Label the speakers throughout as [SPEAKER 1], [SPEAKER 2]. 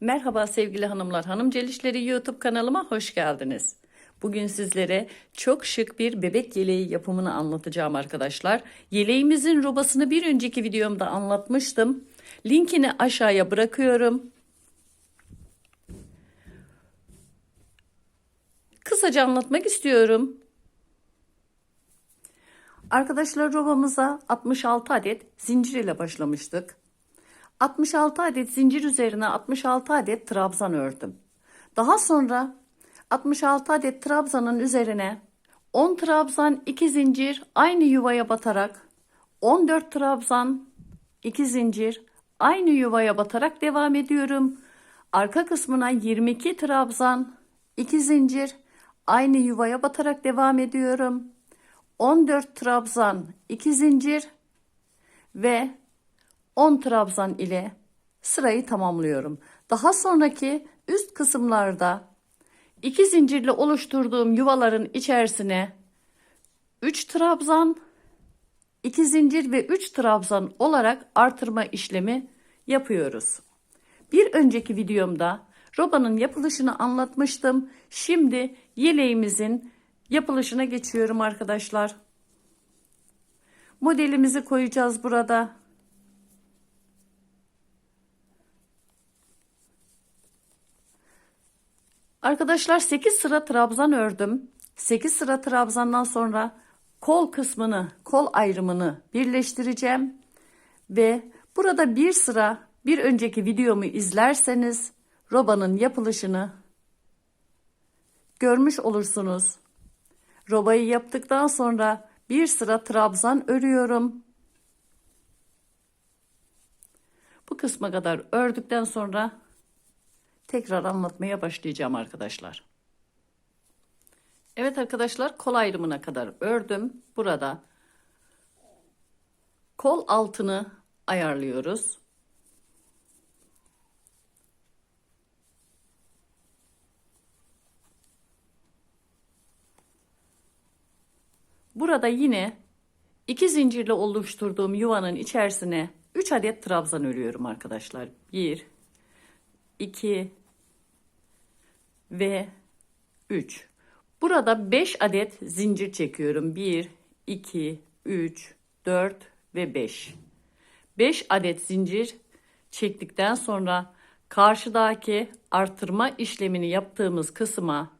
[SPEAKER 1] Merhaba sevgili hanımlar, Hanım Celişleri YouTube kanalıma hoş geldiniz. Bugün sizlere çok şık bir bebek yeleği yapımını anlatacağım arkadaşlar. Yeleğimizin robasını bir önceki videomda anlatmıştım. Linkini aşağıya bırakıyorum. Kısaca anlatmak istiyorum. Arkadaşlar robamıza 66 adet zincir ile başlamıştık. 66 adet zincir üzerine 66 adet trabzan ördüm. Daha sonra 66 adet trabzanın üzerine 10 trabzan 2 zincir aynı yuvaya batarak 14 trabzan 2 zincir aynı yuvaya batarak devam ediyorum. Arka kısmına 22 trabzan 2 zincir aynı yuvaya batarak devam ediyorum. 14 trabzan 2 zincir ve 10 trabzan ile sırayı tamamlıyorum. Daha sonraki üst kısımlarda iki zincirle oluşturduğum yuvaların içerisine 3 trabzan, 2 zincir ve 3 trabzan olarak artırma işlemi yapıyoruz. Bir önceki videomda robanın yapılışını anlatmıştım. Şimdi yeleğimizin yapılışına geçiyorum arkadaşlar. Modelimizi koyacağız burada. Arkadaşlar 8 sıra trabzan ördüm. 8 sıra trabzandan sonra kol kısmını, kol ayrımını birleştireceğim. Ve burada bir sıra bir önceki videomu izlerseniz robanın yapılışını görmüş olursunuz. Robayı yaptıktan sonra bir sıra trabzan örüyorum. Bu kısma kadar ördükten sonra tekrar anlatmaya başlayacağım arkadaşlar. Evet arkadaşlar kol ayrımına kadar ördüm. Burada kol altını ayarlıyoruz. Burada yine iki zincirle oluşturduğum yuvanın içerisine 3 adet trabzan örüyorum arkadaşlar. 1 2 ve 3. Burada 5 adet zincir çekiyorum. 1 2 3 4 ve 5. 5 adet zincir çektikten sonra karşıdaki artırma işlemini yaptığımız kısma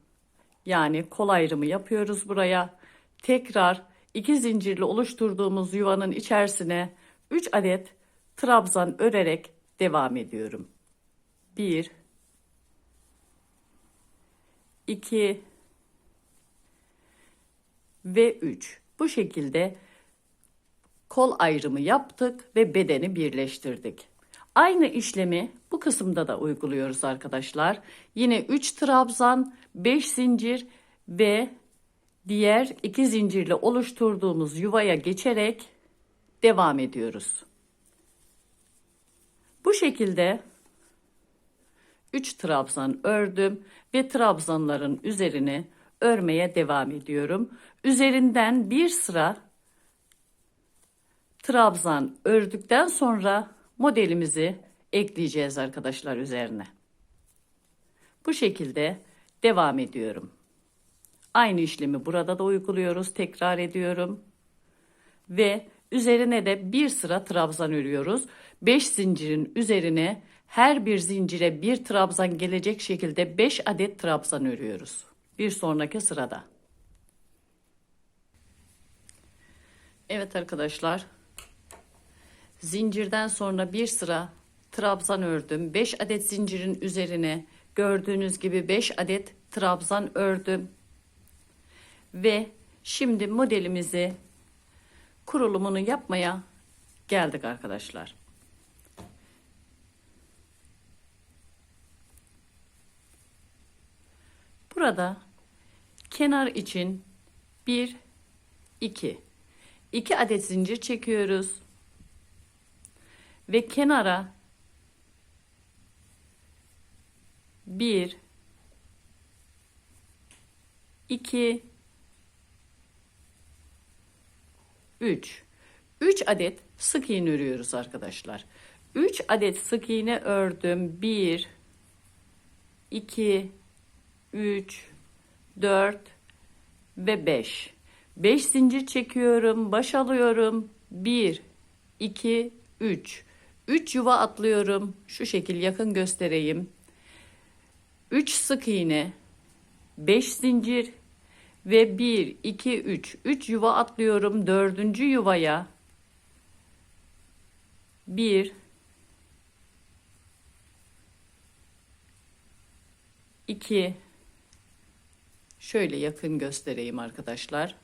[SPEAKER 1] yani kol ayrımı yapıyoruz buraya. Tekrar iki zincirli oluşturduğumuz yuvanın içerisine 3 adet trabzan örerek devam ediyorum. 1 2 ve 3. Bu şekilde kol ayrımı yaptık ve bedeni birleştirdik. Aynı işlemi bu kısımda da uyguluyoruz arkadaşlar. Yine 3 trabzan, 5 zincir ve diğer 2 zincirle oluşturduğumuz yuvaya geçerek devam ediyoruz. Bu şekilde 3 trabzan ördüm ve trabzanların üzerine örmeye devam ediyorum. Üzerinden bir sıra trabzan ördükten sonra modelimizi ekleyeceğiz arkadaşlar üzerine. Bu şekilde devam ediyorum. Aynı işlemi burada da uyguluyoruz. Tekrar ediyorum. Ve üzerine de bir sıra trabzan örüyoruz. 5 zincirin üzerine her bir zincire bir trabzan gelecek şekilde 5 adet trabzan örüyoruz. Bir sonraki sırada. Evet arkadaşlar. Zincirden sonra bir sıra trabzan ördüm. 5 adet zincirin üzerine gördüğünüz gibi 5 adet trabzan ördüm. Ve şimdi modelimizi kurulumunu yapmaya geldik arkadaşlar. Burada kenar için 1 2 2 adet zincir çekiyoruz. Ve kenara 1 2 3 3 adet sık iğne örüyoruz arkadaşlar. 3 adet sık iğne ördüm. 1 2, 3, 4 ve 5. 5 zincir çekiyorum, baş alıyorum. 1, 2, 3. 3 yuva atlıyorum. Şu şekil yakın göstereyim. 3 sık iğne, 5 zincir ve 1, 2, 3. 3 yuva atlıyorum. Dördüncü yuvaya 1, 2, şöyle yakın göstereyim arkadaşlar.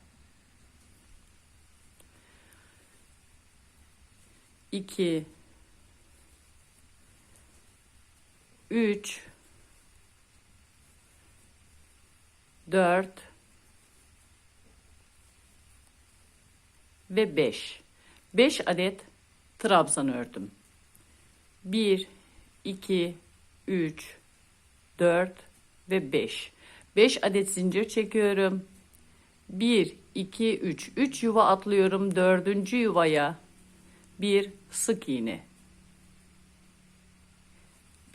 [SPEAKER 1] 2, 3, 4 ve 5. 5 adet trabzan ördüm. 1 2 3 4 ve 5. 5 adet zincir çekiyorum. 1 2 3 3 yuva atlıyorum. 4. yuvaya bir sık iğne.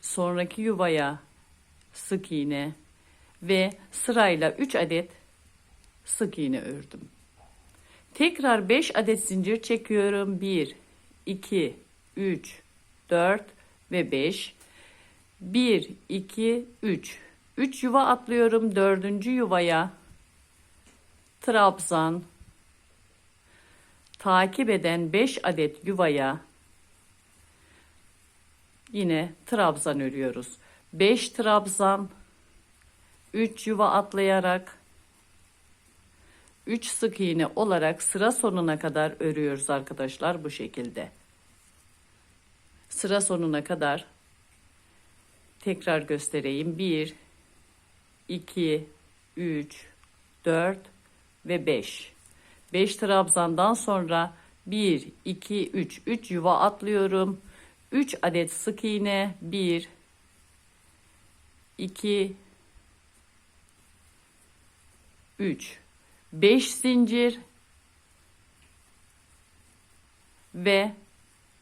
[SPEAKER 1] Sonraki yuvaya sık iğne ve sırayla 3 adet sık iğne ördüm. Tekrar 5 adet zincir çekiyorum. 1, 2, 3, 4 ve 5. 1, 2, 3. 3 yuva atlıyorum. 4. yuvaya trabzan takip eden 5 adet yuvaya yine trabzan örüyoruz. 5 trabzan 3 yuva atlayarak 3 sık iğne olarak sıra sonuna kadar örüyoruz arkadaşlar bu şekilde. Sıra sonuna kadar tekrar göstereyim. 1 2 3 4 ve 5. 5 trabzandan sonra 1 2 3 3 yuva atlıyorum. 3 adet sık iğne 1 2 3 5 zincir ve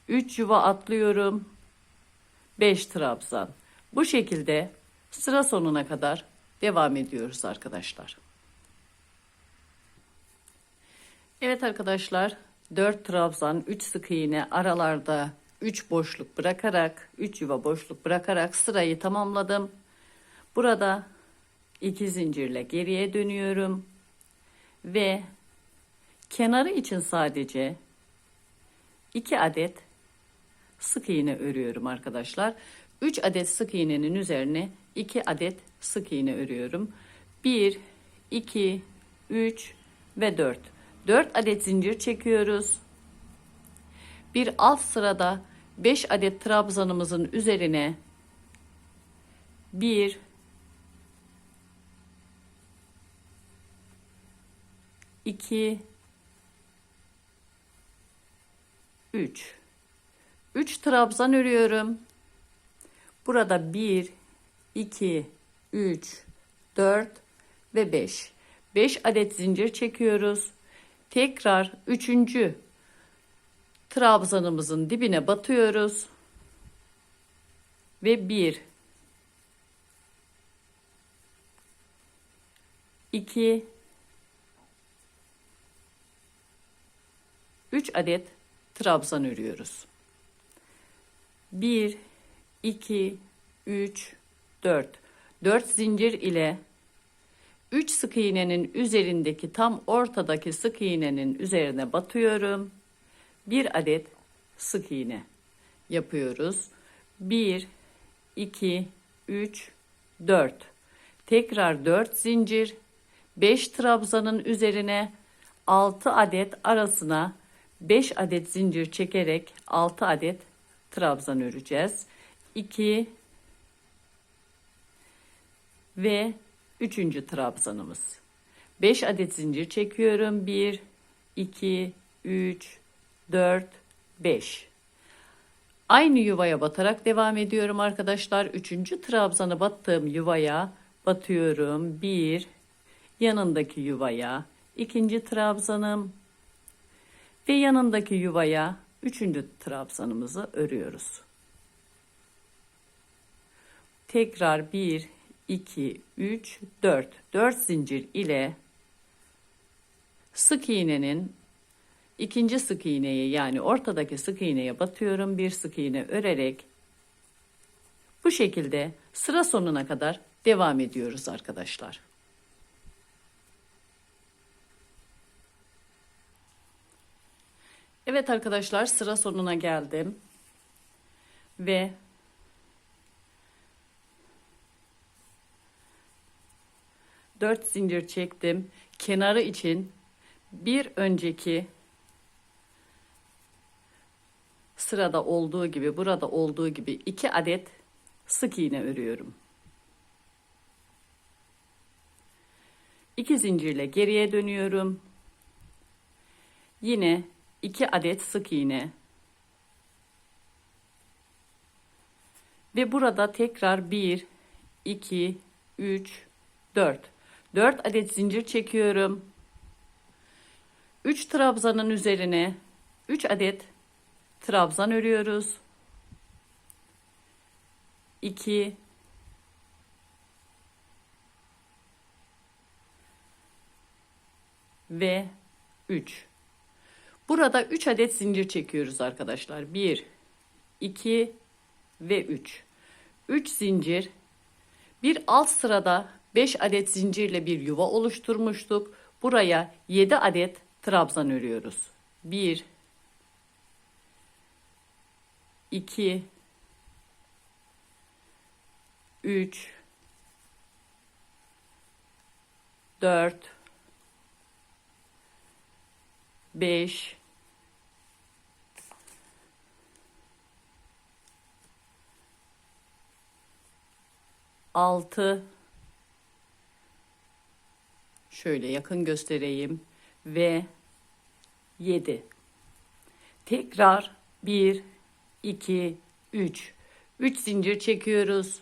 [SPEAKER 1] 3 yuva atlıyorum. 5 trabzan. Bu şekilde sıra sonuna kadar devam ediyoruz arkadaşlar. Evet arkadaşlar 4 trabzan 3 sık iğne aralarda 3 boşluk bırakarak 3 yuva boşluk bırakarak sırayı tamamladım. Burada 2 zincirle geriye dönüyorum ve kenarı için sadece 2 adet sık iğne örüyorum arkadaşlar. 3 adet sık iğnenin üzerine 2 adet sık iğne örüyorum. 1 2 3 ve 4. 4 adet zincir çekiyoruz. Bir alt sırada 5 adet trabzanımızın üzerine 1 2 3 3 trabzan örüyorum. Burada 1 2 3 4 ve 5. 5 adet zincir çekiyoruz. Tekrar 3. trabzanımızın dibine batıyoruz. Ve 1 2 3 adet trabzan örüyoruz. 1 2 3 4 4 zincir ile 3 sık iğnenin üzerindeki tam ortadaki sık iğnenin üzerine batıyorum. 1 adet sık iğne yapıyoruz. 1 2 3 4 tekrar 4 zincir 5 trabzanın üzerine 6 adet arasına 5 adet zincir çekerek 6 adet trabzan öreceğiz. 2 ve 3. trabzanımız. 5 adet zincir çekiyorum. 1 2 3 4 5. Aynı yuvaya batarak devam ediyorum arkadaşlar. 3. trabzanı battığım yuvaya batıyorum. 1 yanındaki yuvaya, ikinci trabzanım ve yanındaki yuvaya üçüncü trabzanımızı örüyoruz. Tekrar 1, 2, 3, 4. 4 zincir ile sık iğnenin ikinci sık iğneye yani ortadaki sık iğneye batıyorum. Bir sık iğne örerek bu şekilde sıra sonuna kadar devam ediyoruz arkadaşlar. Evet arkadaşlar sıra sonuna geldim. Ve dört zincir çektim. Kenarı için bir önceki sırada olduğu gibi burada olduğu gibi iki adet sık iğne örüyorum. İki zincirle geriye dönüyorum. Yine 2 adet sık iğne. Ve burada tekrar 1, 2, 3, 4. 4 adet zincir çekiyorum. 3 trabzanın üzerine 3 adet trabzan örüyoruz. 2 ve 3. Burada 3 adet zincir çekiyoruz arkadaşlar. 1, 2 ve 3. 3 zincir. Bir alt sırada 5 adet zincirle bir yuva oluşturmuştuk. Buraya 7 adet trabzan örüyoruz. 1 2 3 4 5 6 şöyle yakın göstereyim. Ve 7 tekrar 1 2 3 3 zincir çekiyoruz.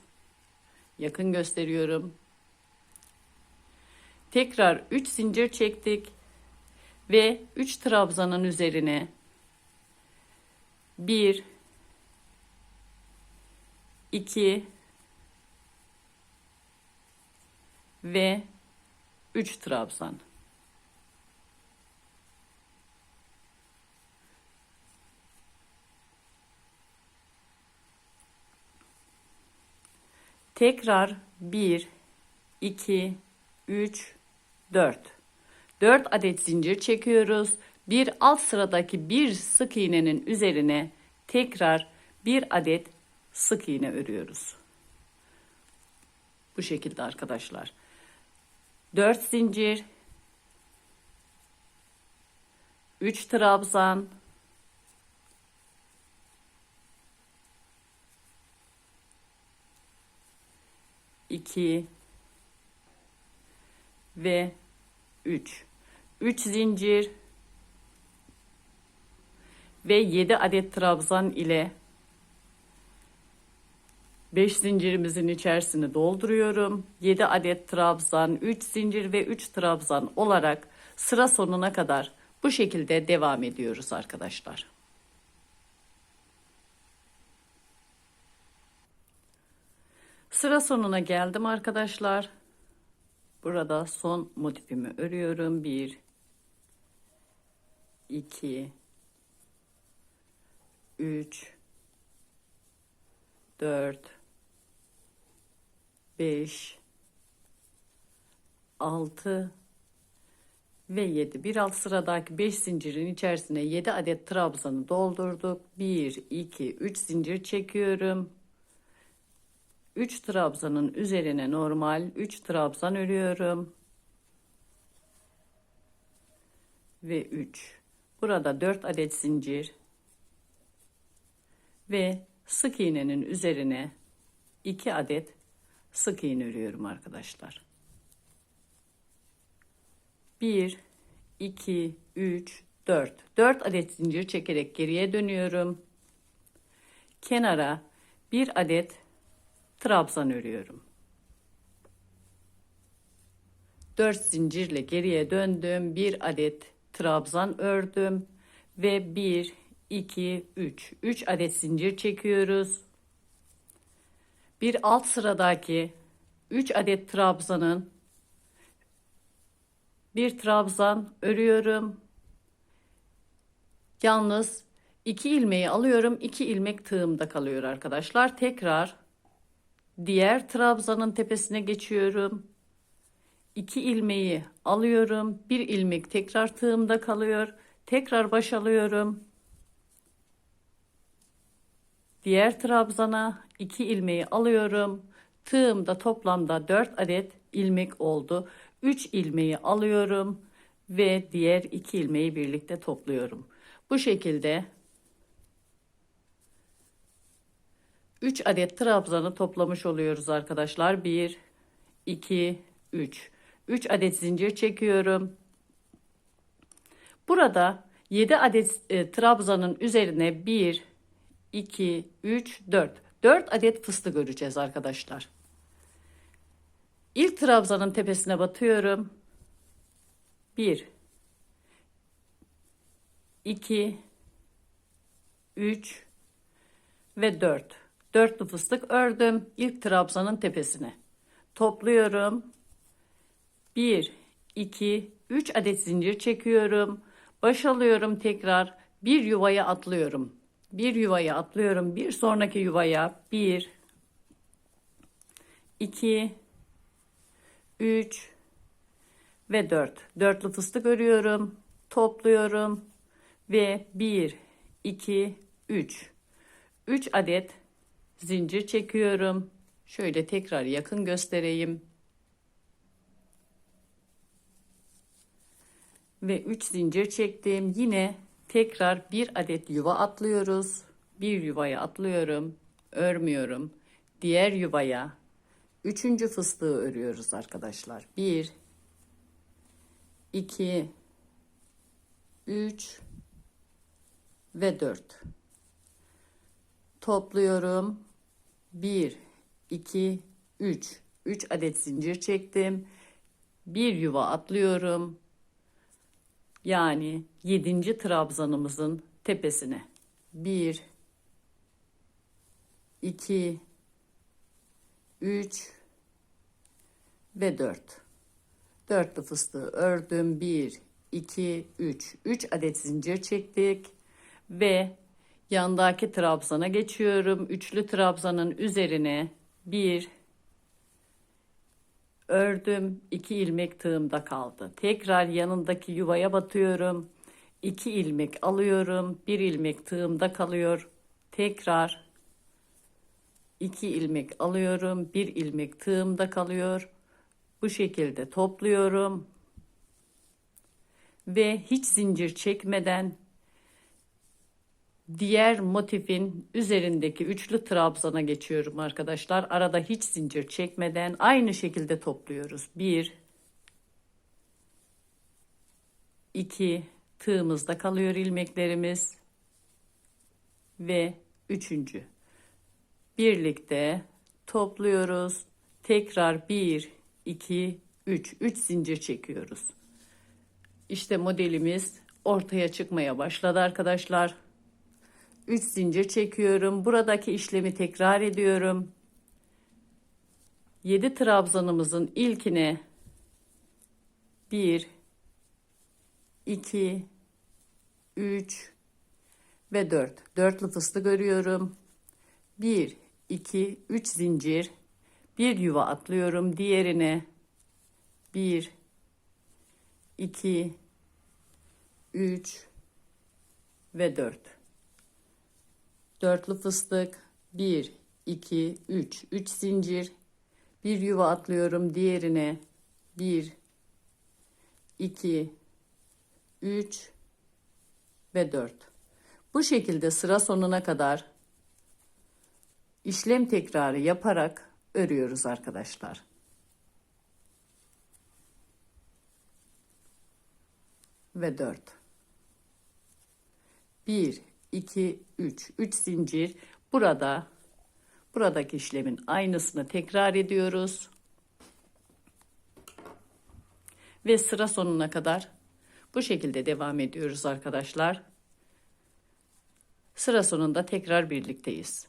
[SPEAKER 1] Yakın gösteriyorum. Tekrar 3 zincir çektik. Ve 3 trabzanın üzerine 1 2 ve 3 trabzan. Tekrar 1 2 3 4 4 adet zincir çekiyoruz. Bir alt sıradaki bir sık iğnenin üzerine tekrar bir adet sık iğne örüyoruz. Bu şekilde arkadaşlar. 4 zincir 3 trabzan iki ve üç. Üç zincir ve yedi adet trabzan ile 5 zincirimizin içerisini dolduruyorum. 7 adet trabzan, 3 zincir ve 3 trabzan olarak sıra sonuna kadar bu şekilde devam ediyoruz arkadaşlar. Sıra sonuna geldim arkadaşlar. Burada son motifimi örüyorum. 1 2 3 4 5 6 ve 7. Bir alt sıradaki 5 zincirin içerisine 7 adet trabzanı doldurduk. 1 2 3 zincir çekiyorum. 3 trabzanın üzerine normal 3 trabzan örüyorum. Ve 3. Burada 4 adet zincir ve sık iğnenin üzerine 2 adet sık iğne örüyorum arkadaşlar. 1 2 3 4 4 adet zincir çekerek geriye dönüyorum. Kenara bir adet trabzan örüyorum. 4 zincirle geriye döndüm. Bir adet trabzan ördüm ve 1 2 3 3 adet zincir çekiyoruz. Bir alt sıradaki 3 adet trabzanın bir trabzan örüyorum. Yalnız 2 ilmeği alıyorum. 2 ilmek tığımda kalıyor arkadaşlar. Tekrar diğer trabzanın tepesine geçiyorum. 2 ilmeği alıyorum. 1 ilmek tekrar tığımda kalıyor. Tekrar baş alıyorum. Diğer trabzana 2 ilmeği alıyorum. Tığımda toplamda 4 adet ilmek oldu. 3 ilmeği alıyorum ve diğer 2 ilmeği birlikte topluyorum. Bu şekilde 3 adet trabzanı toplamış oluyoruz arkadaşlar. 1 2 3 3 adet zincir çekiyorum. Burada 7 adet e, trabzanın üzerine 1 2 3 4 4 adet fıstık öreceğiz arkadaşlar. İlk trabzanın tepesine batıyorum. 1 2 3 ve 4. Dörtlü fıstık ördüm ilk trabzanın tepesine. Topluyorum. 1 2 3 adet zincir çekiyorum. Baş alıyorum tekrar. Bir yuvaya atlıyorum. Bir yuvaya atlıyorum. Bir sonraki yuvaya 1 2 3 ve 4. Dörtlü fıstık örüyorum. Topluyorum ve 1 2 3 3 adet zincir çekiyorum. Şöyle tekrar yakın göstereyim. Ve 3 zincir çektim. Yine tekrar bir adet yuva atlıyoruz. Bir yuvaya atlıyorum. Örmüyorum. Diğer yuvaya üçüncü fıstığı örüyoruz arkadaşlar. 1 2 3 ve 4 topluyorum 1 2 3 3 adet zincir çektim bir yuva atlıyorum yani 7. trabzanımızın tepesine 1 2 3 ve 4 dörtlü fıstığı ördüm 1 2 3 3 adet zincir çektik ve yandaki trabzana geçiyorum. Üçlü trabzanın üzerine bir ördüm. 2 ilmek tığımda kaldı. Tekrar yanındaki yuvaya batıyorum. 2 ilmek alıyorum. 1 ilmek tığımda kalıyor. Tekrar 2 ilmek alıyorum. 1 ilmek tığımda kalıyor. Bu şekilde topluyorum. Ve hiç zincir çekmeden diğer motifin üzerindeki üçlü trabzana geçiyorum arkadaşlar. Arada hiç zincir çekmeden aynı şekilde topluyoruz. 1 2 tığımızda kalıyor ilmeklerimiz ve üçüncü birlikte topluyoruz. Tekrar 1 2 3 3 zincir çekiyoruz. İşte modelimiz ortaya çıkmaya başladı arkadaşlar. 3 zincir çekiyorum. Buradaki işlemi tekrar ediyorum. 7 trabzanımızın ilkine 1 2 3 ve 4. Dörtlü fıstık örüyorum. 1 2 3 zincir. Bir yuva atlıyorum diğerine. 1 2 3 ve 4 dörtlü fıstık. 1 2 3 3 zincir. Bir yuva atlıyorum diğerine. 1 2 3 ve 4 bu şekilde sıra sonuna kadar işlem tekrarı yaparak örüyoruz arkadaşlar. Ve 4 1 2 3 3 zincir burada buradaki işlemin aynısını tekrar ediyoruz. Ve sıra sonuna kadar bu şekilde devam ediyoruz arkadaşlar. Sıra sonunda tekrar birlikteyiz.